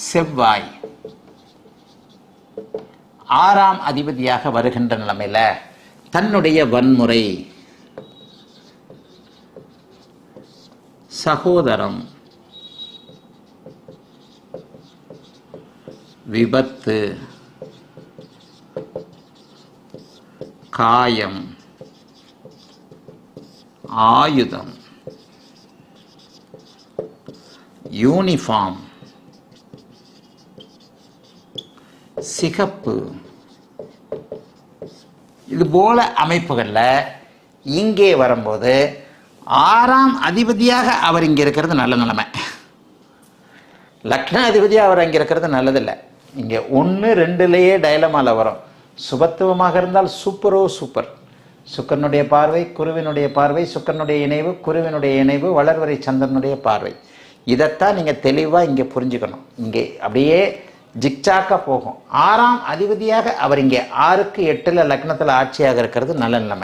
செவ்வாய். ஆறாம் அதிபதியாக வருகின்ற நிலைமையில தன்னுடைய வன்முறை. சகோதரம். விபத்து. காயம். ஆயுதம். யூனிஃபார்ம். சிகப்பு. இது போல அமைப்புகளில் இங்கே வரும்போது ஆறாம் அதிபதியாக அவர் இங்கே இருக்கிறது நல்ல நிலைமை. லக்ன அதிபதியாக அவர் அங்கே இருக்கிறது நல்லதில்லை. இங்கே ஒன்று ரெண்டுலேயே டைலமால வரும். சுபத்துவமாக இருந்தால் சூப்பரோ சூப்பர் சுக்கரனுடைய பார்வை குருவினுடைய பார்வை சுக்கரனுடைய இணைவு குருவினுடைய இணைவு வளர்வரை சந்திரனுடைய பார்வை. இதைத்தான் நீங்கள் தெளிவாக இங்கே புரிஞ்சுக்கணும். இங்கே அப்படியே ஜிக்சாக்கா போகும். ஆறாம் அதிபதியாக அவர் இங்கே ஆறுக்கு எட்டில் லக்னத்தில் ஆட்சியாக இருக்கிறது நல்ல நிலைமை.